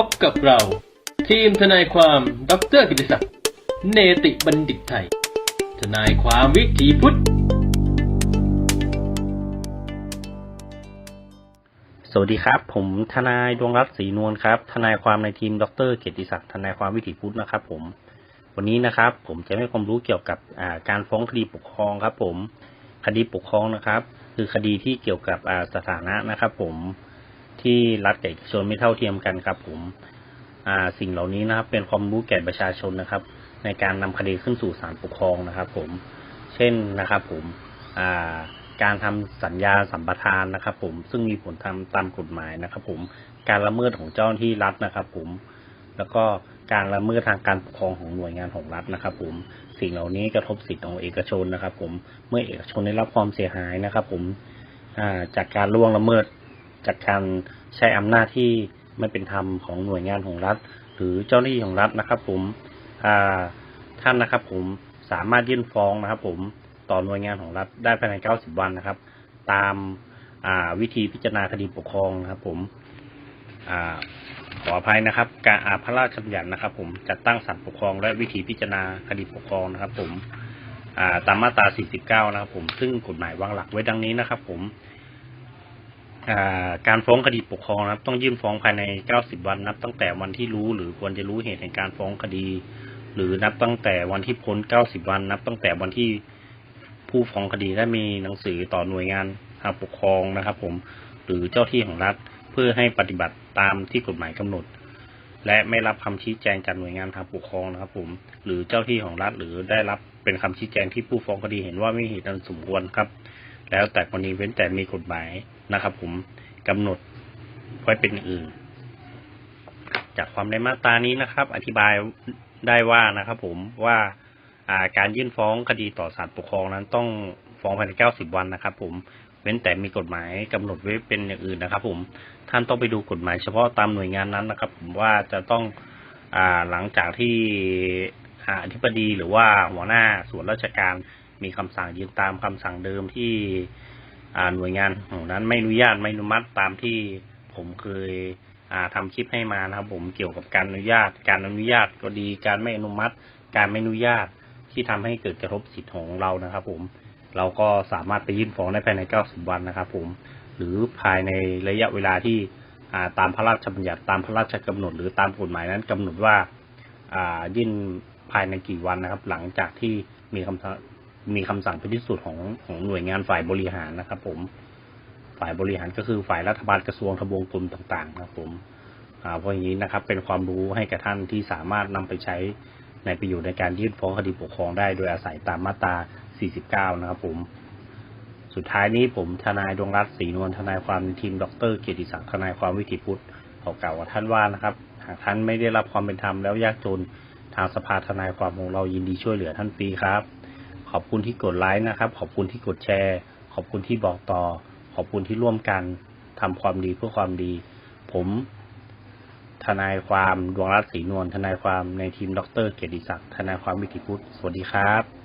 พบกับเรา ทีมทนายความดรกิติศักดิ์เนติบัณฑิตไทย ทนายความวิถีพุทธ สวัสดีครับ ผมทนายดวงรัตน์ศรีนวลครับ ทนายความในทีมดรเกียรติศักดิ์ทนายความวิถีพุทธนะครับ ผม วันนี้นะครับ ผมจะให้ความรู้เกี่ยวกับการฟ้องคดีปกครองครับ ผม คดีปกครองนะครับ คือคดีที่เกี่ยวกับสถานะนะครับ ผม ที่รัฐกับเอกชนไม่เท่าเทียมกันครับผมสิ่งเหล่านี้นะครับ เป็นความรู้แก่ประชาชนนะครับ ในการนำคดีขึ้นสู่ศาลปกครองนะครับ ผม เช่นนะครับ ผมการทำสัญญาสัมปทานนะครับ ผมซึ่งมีผลทำตามกฎหมายนะครับ ผมการละเมิดของเจ้าหน้าที่รัฐนะครับ ผม แล้วก็การละเมิดทางการปกครองของหน่วยงานของรัฐนะครับ ผมสิ่งเหล่านี้กระทบสิทธิของเอกชนนะครับ ผมเมื่อเอกชนได้รับความเสียหายนะครับ ผมจากการล่วงละเมิด จากการใช้อำนาจที่ไม่เป็นธรรมของหน่วยงานของรัฐ หรือเจ้าหน้าที่ของรัฐนะครับ ผมท่านนะครับ ผมสามารถยื่นฟ้องนะครับ ผมต่อหน่วยงานของรัฐได้ภายใน 90 วันนะครับ ตามาวิธีพิจารณาคดีปกครองนะครับ ผมอขออภัยนะครับ การอาพระราชบัญญัตินะครับ ผมจัดตั้งศาลปกครอง และวิธีพิจารณาคดีปกครองนะครับ ผมาตามมาตรา 49 นะครับ ผมซึ่งกฎหมายวางหลักไว้ดังนี้นะครับ ผม การฟ้องคดีปกครองนะครับ ต้องยื่นฟ้องภายใน 90 วันนับตั้งแต่วันที่รู้หรือควรจะรู้เหตุแห่งการฟ้องคดี หรือนับตั้งแต่วันที่พ้น 90 วัน นับตั้งแต่วันที่ผู้ฟ้องคดีได้มีหนังสือต่อหน่วยงานทางปกครองนะครับ ผมหรือเจ้าที่ของรัฐเพื่อให้ปฏิบัติตามที่กฎหมายกำหนด และไม่รับคำชี้แจงจากหน่วยงานทางปกครองนะครับ ผม หรือเจ้าที่ของรัฐหรือได้รับเป็นคำชี้แจงที่ผู้ฟ้องคดีเห็นว่าไม่เหตุอันสมควรครับ แล้วแต่กรณีเว้นแต่มีกฎหมายนะครับ ผมกำหนดไว้เป็นอื่น จากความในมาตรานี้นะครับ อธิบายได้ว่านะครับ ผมว่าการยื่นฟ้องคดีต่อศาลปกครองนั้นต้องฟ้องภายใน90วันนะครับ ผมเว้นแต่มีกฎหมายกำหนดไว้เป็นอย่างอื่นนะครับ ผมท่านต้องไปดูกฎหมายเฉพาะตามหน่วยงานนั้นนะครับ ผมว่าจะต้องอ่าหลังจากที่อธิบดีหรือว่าหัวหน้าส่วนราชการ มีคำสั่งยืนตามคำสั่งเดิมที่หน่วยงานของนั้นไม่อนุญาตไม่อนุมัติตามที่ผมเคยอ่าทำคลิปให้มานะครับ ผมเกี่ยวกับการอนุญาต การอนุญาตก็ดี การไม่อนุมัติ การไม่อนุญาตที่ทำให้เกิดกระทบสิทธิ์ของเรานะครับ ผมเราก็สามารถไปยื่นฟ้องได้ภายใน 90 วันนะครับ ผม หรือภายในระยะเวลาที่ตามพระราชบัญญัติตามพระราชกำหนด หรือตามกฎหมายนั้นกำหนดว่าอ่ายื่นภายในกี่วันนะครับ หลังจากที่มีคำสั่ง มีคำสั่งเป็นที่สุดของของหน่วยงานฝ่ายบริหารนะครับ ผม ฝ่ายบริหารก็คือฝ่ายรัฐบาลกระทรวงทบวงกรมต่างๆ นะครับ ผมอ่าเพราะอย่างนี้นะครับ เป็นความรู้ให้กับท่านที่สามารถนำไปใช้ในประโยชน์ในการยื่นฟ้องคดีปกครองได้โดยอาศัยตามมาตรา 49 นะครับ ผม สุดท้ายนี้ผมทนายดวงรัตน์ศรีนวลทนายความในทีมดรเกียรติศักดิ์ทนายความวิถีพุทธขอกล่าวกับท่านว่านะครับ หากท่านไม่ได้รับความเป็นธรรมแล้วยากจนทางสภาทนายความของเรายินดีช่วยเหลือท่านฟรีครับ ขอบคุณที่กดไลค์นะครับ ขอบคุณที่กดแชร์ ขอบคุณที่บอกต่อ ขอบคุณที่ร่วมกันทำความดีเพื่อความดี ผมทนายความดวงรัตน์ศรีนวลทนายความในทีมดร เกียรติศักดิ์ทนายความวิถีพุทธสวัสดีครับ